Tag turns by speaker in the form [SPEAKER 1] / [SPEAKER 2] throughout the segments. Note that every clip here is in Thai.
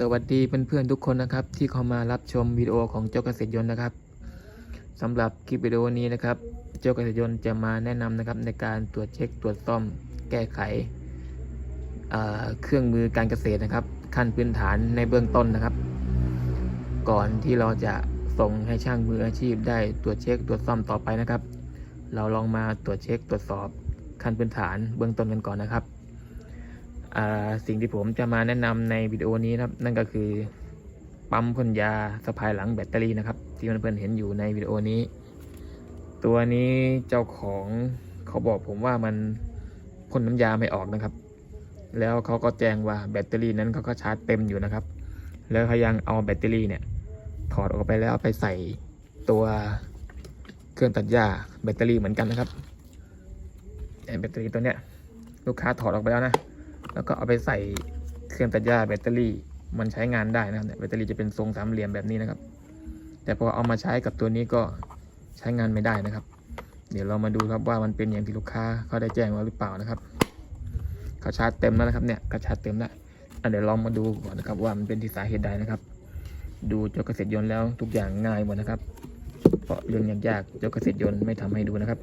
[SPEAKER 1] สวัสดีเพื่อนๆทุกคนนะครับ ที่เข้ามารับชมวิดีโอของเจ้าเกษตรยนต์นะครับสำหรับคลิปวิดีโอนี้นะครับ เจ้าเกษตรยนต์จะมาแนะนำนะครับในการตรวจเช็คตรวจซ่อม แก้ไขเเครื่องมือการเกษตรนะครับ ขั้นพื้นฐานในเบื้องต้นนะครับ ก่อนที่เราจะส่งให้ช่างมืออาชีพได้ตรวจเช็คตรวจซ่อมต่อไปนะครับ เราลองมาตรวจเช็คตรวจสอบขั้นพื้นฐานเบื้องต้นกันก่อนนะครับ สิ่งที่ผมจะมาแนะนำในวิดีโอนี้นะครับ นั่นก็คือปั๊มพ่นยาสะพายหลังแบตเตอรี่นะครับ ที่เพื่อนๆเห็นอยู่ในวิดีโอนี้ ตัวนี้เจ้าของเขาบอกผมว่ามันพ่นน้ำยาไม่ออกนะครับ แล้วเขาก็แจ้งว่าแบตเตอรี่นั้นเขาก็ชาร์จเต็มอยู่นะครับ แล้วเขายังเอาแบตเตอรี่เนี่ย ถอดออกไปแล้วไปใส่ตัวเครื่องตัดหญ้าแบตเตอรี่เหมือนกันนะครับแบตเตอรี่ตัวเนี้ยลูกค้าถอดออกไปแล้วนะ แล้วก็เอาไปใส่เครื่องตัดหญ้าแบตเตอรี่ มันใช้งานได้นะครับแบตเตอรี่จะเป็นทรงสามเหลี่ยมแบบนี้นะครับ แต่พอเอามาใช้กับตัวนี้ก็ใช้งานไม่ได้นะครับ เดี๋ยวเรามาดูครับว่ามันเป็นอย่างที่ลูกค้าเขาได้แจ้งไว้หรือเปล่านะครับเขาชาร์จเต็มแล้วนะครับเนี่ยก็ชาร์จเต็มแล้วอะเดี๋ยวลองมาดูก่อนนะครับว่ามันเป็นที่สาเหตุใดนะครับ ดูเจ้าเกษตรยนต์แล้วทุกอย่างง่ายหมดนะครับ เพราะเรื่องยากๆเจ้าเกษตรยนต์ไม่ทำให้ดูนะครับ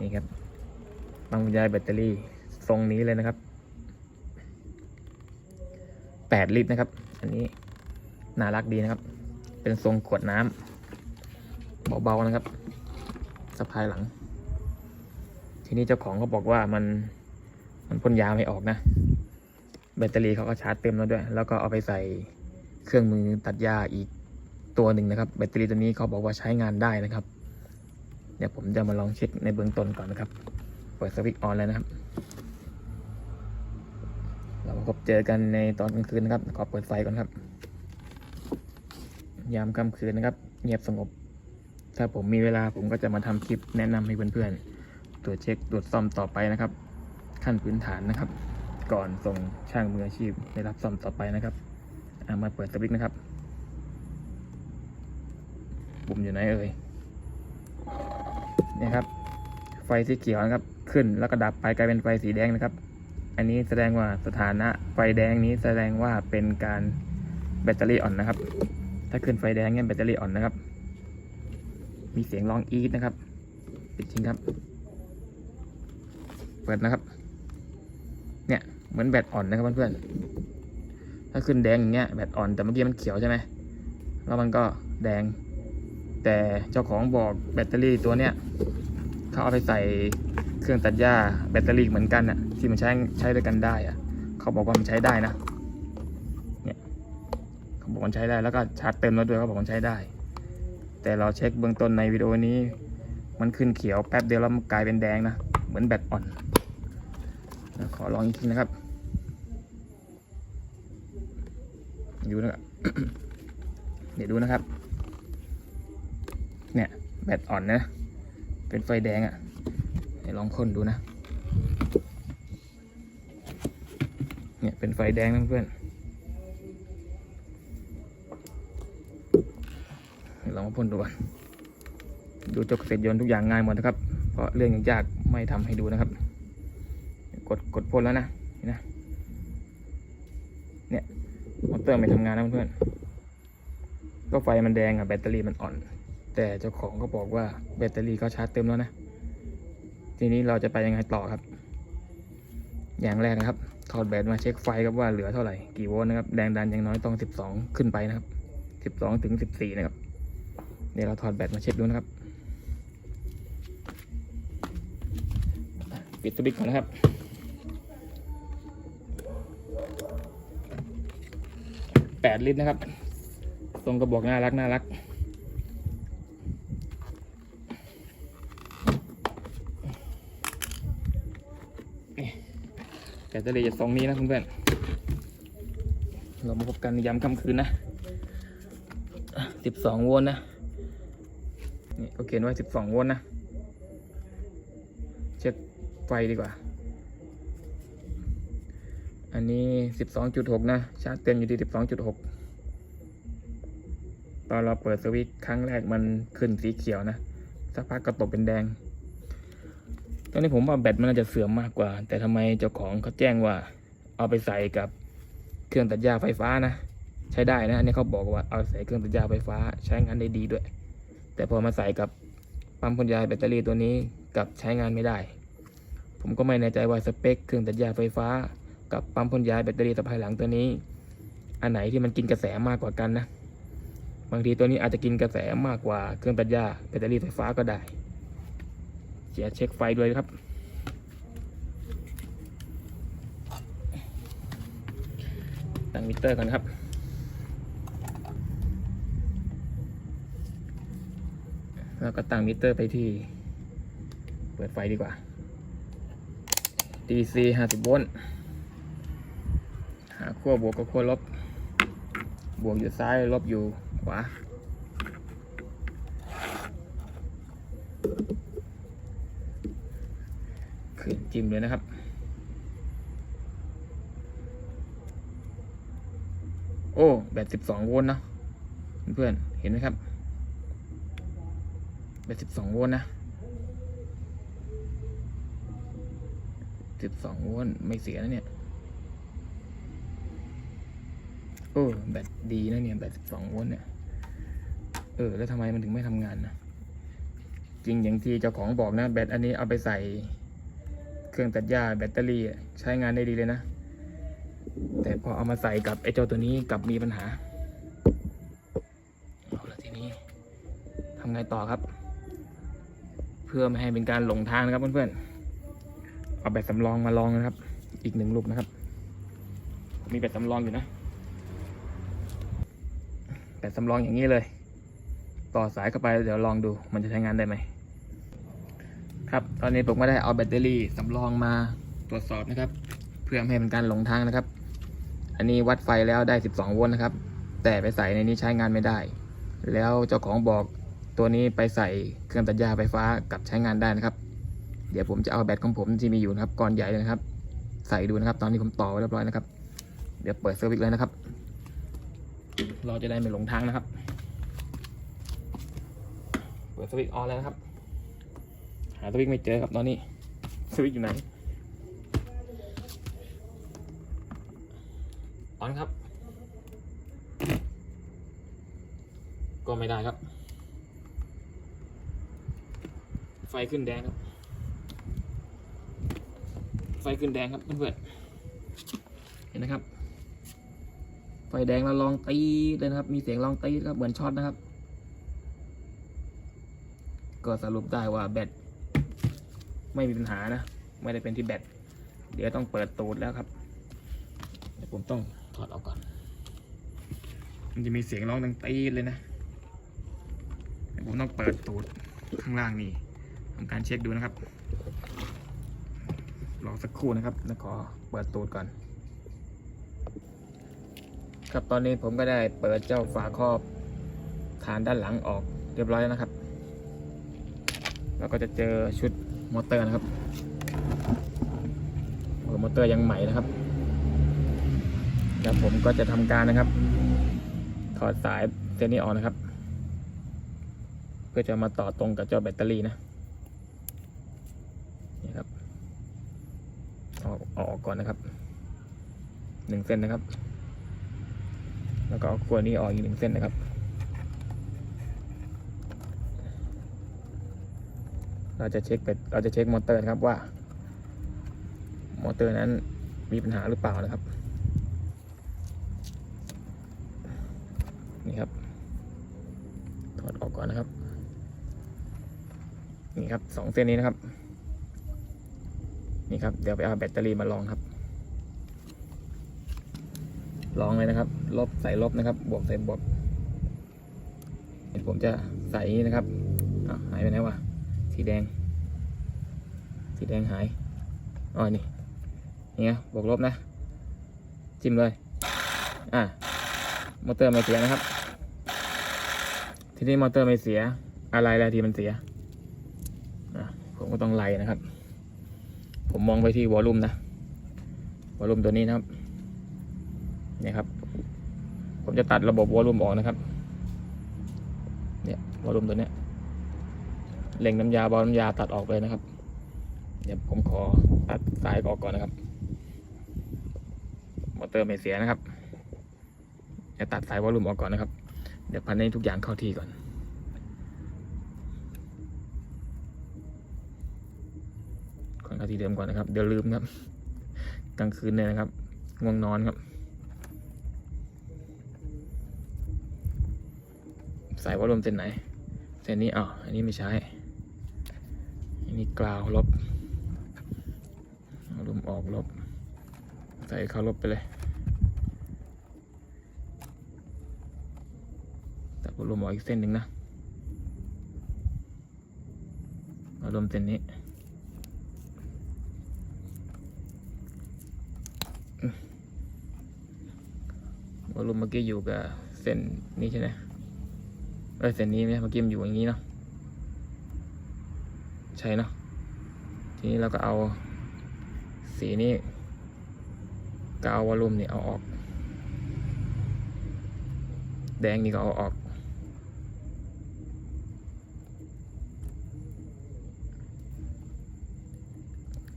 [SPEAKER 1] นี่ครับบางยายแบตเตอรี่ รงนี้เลยนะครับ8ลิตรนะครับ อันนี้น่ารักดีนะครับ เป็นทรงขวดน้ำเบาๆนะครับสะพายหลัง ทีนี้เจ้าของเขาบอกว่ามันมันพ่นยาไม่ออกนะ แบตเตอรี่เขาก็ชาร์จเต็มแล้วด้วย แล้วก็เอาไปใส่เครื่องมือตัดหญ้าอีกตัวหนึ่งนะครับ แบตเตอรี่ตัวนี้เขาบอกว่าใช้งานได้นะครับ เดี๋ยวผมจะมาลองเช็คในเบื้องต้นก่อนนะครับ เปิดสวิตช์ออนแล้วนะครับ พบเจอกันในตอนกลางคืนนะครับ ขอเปิดไฟก่อนครับ ยามค่ำคืนนะครับ เงียบสงบ ถ้าผมมีเวลาผมก็จะมาทำคลิปแนะนำให้เพื่อนๆตรวจเช็คตรวจซ่อมต่อไปนะครับ ขั้นพื้นฐานนะครับ ก่อนส่งช่างมืออาชีพได้รับซ่อมต่อไปนะครับเอามาเปิดสวิตช์นะครับ ปุ่มอยู่ไหนเอ่ยเนี่ยครับ ไฟสีเขียวนะครับ ขึ้นแล้วก็ดับไปกลายเป็นไฟสีแดงนะครับ อันนี้แสดงว่าสถานะไฟแดงนี้แสดงว่าเป็นการแบตเตอรี่อ่อนนะครับ ถ้าขึ้นไฟแดงเนี่ยแบตเตอรี่อ่อนนะครับ มีเสียงร้องอีดนะครับ ปิดทิ้งครับ เปิดนะครับ เนี่ยเหมือนแบตอ่อนนะครับเพื่อนๆ ถ้าขึ้นแดงอย่างเงี้ยแบตอ่อนแต่เมื่อกี้มันเขียวใช่ไหมแล้วมันก็แดง แต่เจ้าของบอกแบตเตอรี่ตัวเนี้ยเขาเอาไปใส่ เครื่องตัดหญ้าแบตเตอรี่เหมือนกันอะที่มันใช้ใช้ด้วยกันได้อะเขาบอกว่ามันใช้ได้นะเนี่ยเขาบอกมันใช้ได้แล้วก็ชาร์จเต็มแล้วด้วยเขาบอกมันใช้ได้ แต่เราเช็คเบื้องต้นในวิดีโอนี้ มันขึ้นเขียวแป๊บเดียวแล้วมันกลายเป็นแดงนะเหมือนแบตอ่อนขอลองอีกทีนะครับดูนะครับเดี๋ยวดูนะครับ เนี่ยแบตอ่อนนะ เป็นไฟแดงอะ่ะ ไหนลองพ่นดูนะ เนี่ยเป็นไฟแดงนะเพื่อนลองมาพ่นดูก่อนดูจกเสร็จยนต์ทุกอย่างง่ายหมดนะครับ เพราะเรื่องยากๆไม่ทำให้ดูนะครับ กดกดพ่นแล้วนะนี่นะ เนี่ยมอเตอร์ไม่ทำงานนะเพื่อนก็ไฟมันแดงอะแบตเตอรี่มันอ่อน แต่เจ้าของก็บอกว่าแบตเตอรี่เขาชาร์จเต็มแล้วนะ ทีนี้เราจะไปยังไงต่อครับ อย่างแรกนะครับ ถอดแบตมาเช็คไฟครับว่าเหลือเท่าไหร่กี่โวลต์นะครับแรงดันอย่างน้อยต้อง 12 ขึ้นไปนะครับ 12ถึง14 นะครับเดี๋ยวเราถอดแบตมาเช็คดูนะครับ ปิดสวิตช์ก่อนนะครับ8ลิตรนะครับ ตรงกระบอกน่ารักน่ารัก แบตเตอรี่จะทรงนี้นะเพื่อนๆเรามาพบกันยามค่ำคืนนะ12โวลต์นะนี่เขาเขียนไว้12โวลต์นะ เช็คไฟดีกว่า อันนี้12.6นะ ชาร์จเต็มอยู่ที่12.6ตอนเราเปิดสวิตช์ครั้งแรกมันขึ้นสีเขียวนะ สักพักก็ตกเป็นแดง ตอนนี้ผมว่าแบตมันน่าจะเสื่อมมากกว่า แต่ทำไมเจ้าของเขาแจ้งว่า เอาไปใส่กับเครื่องตัดหญ้าไฟฟ้านะ ใช้ได้นะอันนี้เขาบอกว่าเอาใส่เครื่องตัดหญ้าไฟฟ้า ใช้งานได้ดีด้วย แต่พอมาใส่กับปั๊มพ่นยาแบตเตอรี่ตัวนี้กับใช้งานไม่ได้ ผมก็ไม่แน่ใจว่าสเปค เครื่องตัดหญ้าไฟฟ้า กับปั๊มพ่นยาแบตเตอรี่สะพายหลังตัวนี้ อันไหนที่มันกินกระแสมากกว่ากันนะบางทีตัวนี้อาจจะกินกระแสมากกว่าเครื่องตัดหญ้าแบตเตอรี่ไฟฟ้าก็ได้ เสียเช็คไฟด้วยครับ ตั้งมิเตอร์กันครับแล้วก็ตั้งมิเตอร์ไปที่ เปิดไฟดีกว่า DC 50 โวลต์ หาขั้วบวกกับขั้วลบ บวกอยู่ซ้าย ลบอยู่ขวา จิ้มเลยนะครับ โอ้แบต12โวลต์นะเพื่อนๆเห็นไหมครับแบต12โวลต์นะ12โวลต์ไม่เสียนะเนี่ยโอ้แบตดีนะเนี่ยแบต12โวลต์เนี่ยเออแล้วทำไมมันถึงไม่ทำงานนะจริงอย่างที่เจ้าของบอกนะ แบตอันนี้เอาไปใส่ เครื่องตัดหญ้าแบตเตอรี่ใช้งานได้ดีเลยนะ แต่พอเอามาใส่กับไอ้เจ้าตัวนี้กลับมีปัญหาเอาละทีนี้ทำไงต่อครับ เพื่อไม่ให้เป็นการหลงทางนะครับเพื่อนๆเอาแบตสำรองมาลองนะครับ อีกหนึ่งลูกนะครับ มีแบตสำรองอยู่นะแบตสำรองอย่างนี้เลย ต่อสายเข้าไปเดี๋ยวลองดูมันจะใช้งานได้ไหม ครับตอนนี้ผมก็ได้เอาแบตเตอรี่สำรองมาตรวจสอบนะครับ เพื่อไม่ให้เป็นการหลงทางนะครับ อันนี้วัดไฟแล้วได้ 12 โวลต์นะครับ แต่ไปใส่ในนี้ใช้งานไม่ได้ แล้วเจ้าของบอกตัวนี้ไปใส่เครื่องตัดหญ้าไฟฟ้ากับใช้งานได้นะครับ เดี๋ยวผมจะเอาแบตของผมที่มีอยู่นะครับก้อนใหญ่เลยนะครับ ใส่ดูนะครับ ตอนนี้ผมต่อไว้เรียบร้อยนะครับ เดี๋ยวเปิดเซอร์วิสเลยนะครับ เราจะได้ไม่หลงทางนะครับ เปิดสวิตช์ออนแล้วนะครับาสวิตช์ไม่เจอครับตอนนี้สวิตช์อยู่ไหนออนครับ ก็ไม่ได้ครับ ไฟขึ้นแดงครับ ไฟขึ้นแดงครับเพื่อนๆเห็นนะครับ ไฟแดงแล้วลองตีดเลยนะครับ มีเสียงลองตีดครับเหมือนช็อตนะครับ ก็สรุปได้ว่าแบต ไม่มีปัญหานะ ไม่ได้เป็นที่แบตเดี๋ยวต้องเปิดตูดแล้วครับเดี๋ยวผมต้องถอดออกก่อน มันจะมีเสียงร้องดังตีดเลยนะเดี๋ยวผมต้องเปิดตูดข้างล่างนี่ทำการเช็คดูนะครับรอสักครู่นะครับแล้วขอเปิดตูดก่อน ครับตอนนี้ผมก็ได้เปิดเจ้าฝาครอบฐานด้านหลังออกเรียบร้อยแล้วนะครับ แล้วก็จะเจอชุด มอเตอร์นะครับโอ้มอเตอร์ยังใหม่นะครับแล้วผมก็จะทำการนะครับ ถอดสายเส้นนี้ออกนะครับ เพื่อจะมาต่อตรงกับเจ้าแบตเตอรี่นะนี่ครับออาออกก่อนนะครับหนึ่งเส้นนะครับ แล้วก็เอาขั้วนี้ออกอีกหนึ่งเส้นนะครับ เราจะเช็คเป็ดเราจะเช็คมอเตอร์นะครับว่ามอเตอร์นั้นมีปัญหาหรือเปล่านะครับ นี่ครับ ถอดออกก่อนนะครับ นี่ครับสองเส้นนี้นะครับ นี่ครับเดี๋ยวไปเอาแบตเตอรี่มาลองครับ ลองเลยนะครับ ลบใส่ลบนะครับ บวกใส่บวกเดี๋ยวผมจะใส่นี้นะครับหายไปไหนวะ สีแดง สีแดงหายอ๋อนี่นี่ไงบวกลบนะ จิ้มเลย อะมอเตอร์ไม่เสียนะครับ ทีนี้มอเตอร์ไม่เสีย อะไรแล้วที่มันเสียอะผมก็ต้องไล่นะครับ ผมมองไปที่วอลลุ่มนะ วอลลุ่มตัวนี้นะครับเนี่ยครับ ผมจะตัดระบบวอลลุ่มออกนะครับ เนี่ยวอลลุ่มตัวเนี้ย เล่งน้ำยาบอลน้ำยาตัดออกเลยนะครับ เดี๋ยวผมขอตัดสายออกก่อนนะครับมอเตอร์ไม่เสียนะครับจะตัดสายวอลลุ่มออกก่อนนะครับ เดี๋ยวพันให้ทุกอย่างเข้าที่ก่อนก่อนเข้าที่เดิมก่อนนะครับ เดี๋ยวลืมครับ กลางคืนเนี่ยนะครับ ง่วงนอนครับ สายวอลลุ่มเส้นไหน เส้นนี้อ๋ออันนี้ไม่ใช้ นนี้กราวลบวอลมออกลบ ใส่เข้าลบไปเลยตัดวอลมออกอีกเส้นหนึ่งนะวอลลุ่มเส้นนี้วอลุ่มเมื่อกี้อยู่กับเส้นนี้ใช่ไหมเออเส้นนี้ไหมเมื่อกี้มันอยู่อย่างนี้เนาะ ใช่เนาะทีนี้เราก็เอาสีนี้กาววอลลุ่มนี่เอาออก แดงนี่ก็เอาออก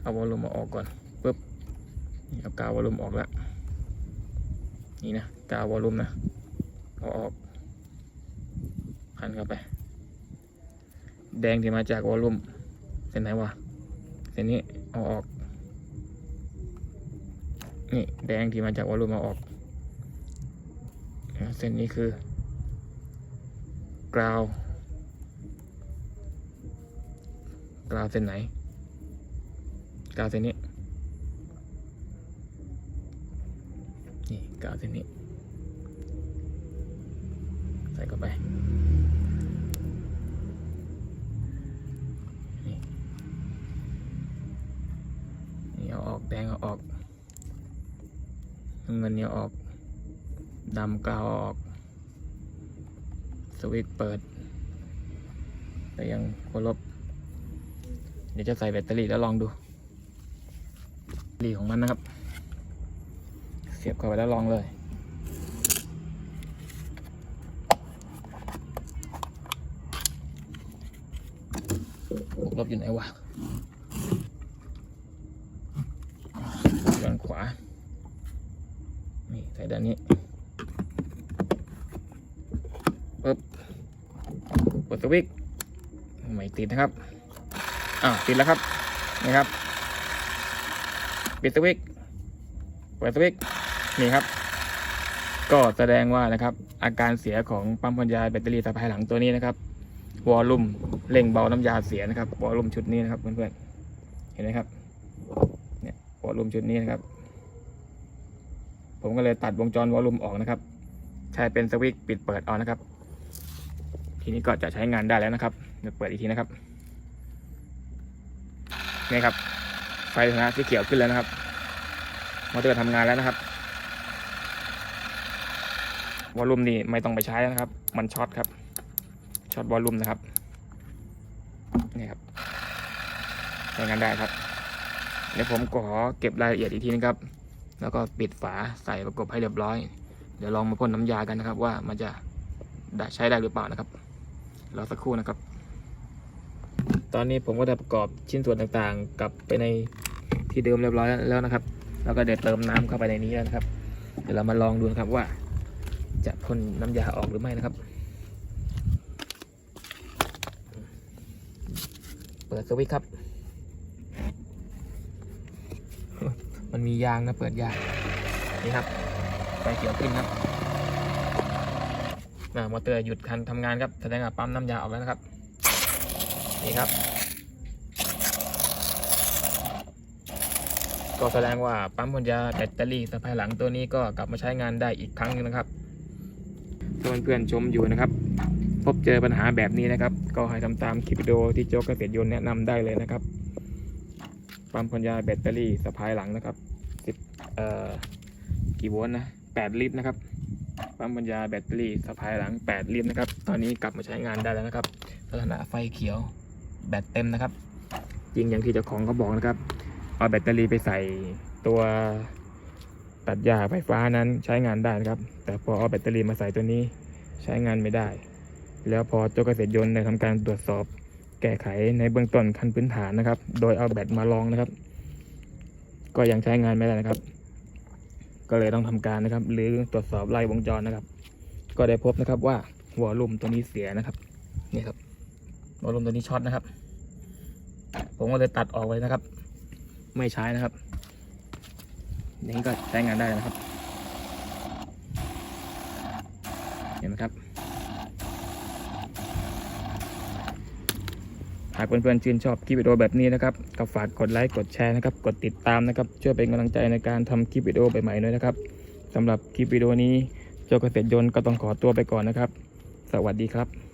[SPEAKER 1] เอาวอลลุ่มมาออกก่อนปุ๊บนี่เอากาววอลลุ่มออกแล้วนี่นะกาววอลลุ่มนะเอาออกพันเข้าไป แดงที่มาจากวอลลุ่ม ส้นไหนวะเส้นนี้เอาออก นี่แดงที่มาจากวอลลุ่มเอาออก เส้นนี้คือกราวกราวเส้นไหนกราวเส้นนี้ นี่กราวเส้นนี้ ใส่เข้าไป นี่นี่ เอาออกแดงเอาออกน้ำเงินเนี่ยออก ดำกาวออก สวิตช์เปิดแต่ยังโคลบเดี๋ยวจะใส่แบตเตอรี่แล้วลองดูแบตเตอรี่ของมันนะครับ เสียบเข้าไปแล้วลองเลยลบอยู่ไหนวะด้านขวา นี่ใส่ด้านนี้ปึ๊บกดสวิตช์ไม่ติดนะครับอ้าติดแล้วครับนี่ครับปิดสวิตช์เปิดสวิตช์นี่ครับ ก็แสดงว่านะครับ อาการเสียของปั๊มพันยาแบตเตอรี่สะพายหลังตัวนี้นะครับวอลลุ่มเร่งเบาน้ำยาเสียนะครับวอลลุ่มชุดนี้นะครับเพื่อนๆเห็นไหมครับเนี่ยวอลลุ่มชุดนี้นะครับ ผมก็เลยตัดวงจรวอลลุ่มออกนะครับ ใช้เป็นสวิตช์ปิดเปิดเอานะครับ ทีนี้ก็จะใช้งานได้แล้วนะครับเดี๋ยวเปิดอีกทีนะครับนี่ครับ ไฟนะที่เขียวขึ้นแล้วนะครับมอเตอร์ทำงานแล้วนะครับวอลลุ่มนี่ไม่ต้องไปใช้แล้วนะครับ มันช็อตครับช็อตวอลลุ่มนะครับนี่ครับใช้งานได้ครับเดี๋ยวผมขอเก็บรายละเอียดอีกทีนะครับ แล้วก็ปิดฝาใส่ประกบให้เรียบร้อย เดี๋ยวลองมาพ่นน้ำยากันนะครับ ว่ามันจะได้ใช้ได้หรือเปล่านะครับรอสักครู่นะครับ ตอนนี้ผมก็ได้ประกอบชิ้นส่วนต่างๆ กลับไปในที่เดิมเรียบร้อยแล้วนะครับ แล้วก็เดี๋ยวเติมน้ำเข้าไปในนี้แล้วนะครับ เดี๋ยวเรามาลองดูนะครับว่า จะพ่นน้ำยาออกหรือไม่นะครับ เปิดสวิตช์ครับ มียางนะเปิดยางนี่ครับไฟเขียวขึ้นครับมอเตอร์หยุดคันทำงานครับแสดงว่าปั๊มน้ำยาออกแล้วนะครับนี่ครับ ก็แสดงว่าปั๊มพ่นยาแบตเตอรี่สะพายหลังตัวนี้ก็กลับมาใช้งานได้อีกครั้งนึงนะครับถ้าเพื่อนชมอยู่นะครับ พบเจอปัญหาแบบนี้นะครับ ก็ให้ทำตามคลิปวิดีโอที่โจ๊กเกษตรยนต์แนะนำได้เลยนะครับปั๊มพ่นยาแบตเตอรี่สะพายหลังนะครับ เอ่อกี่โวลต์นะแปดลิตรนะครับปั๊มพ่นยาแบตเตอรี่สะพายหลังแปดลิตรนะครับ ตอนนี้กลับมาใช้งานได้แล้วนะครับลักษณะไฟเขียวแบตเต็มนะครับจริงอย่างที่เจ้าของเขาบอกนะครับ เอาแบตเตอรี่ไปใส่ตัวตัดหญ้าไฟฟ้านั้นใช้งานได้นะครับ แต่พอเอาแบตเตอรี่มาใส่ตัวนี้ใช้งานไม่ได้ แล้วพอเจ้าเกษตรยนต์ได้ทำการตรวจสอบแก้ไขในเบื้องต้นขั้นพื้นฐานนะครับ โดยเอาแบตมาลองนะครับ ก็ยังใช้งานไม่ได้นะครับ ก็เลยต้องทำการนะครับหรือตรวจสอบไล่วงจรนะครับ ก็ได้พบนะครับว่าวอลลุ่มตัวนี้เสียนะครับนี่ครับวอลลุ่มตัวนี้ช็อตนะครับ ผมก็เลยตัดออกไปนะครับ ไม่ใช้นะครับนี่ก็ใช้งานได้นะครับ เห็นไหมครับ หากเพื่อนๆชื่นชอบคลิปวิดีโอแบบนี้นะครับก็ฝากกดไลค์กดแชร์นะครับกดติดตามนะครับช่วยเป็นกำลังใจในการทำคลิปวิดีโอใหม่ๆด้วยนะครับสำหรับคลิปวิดีโอนี้เจ้าเกษตรยนต์ก็ต้องขอตัวไปก่อนนะครับ สวัสดีครับ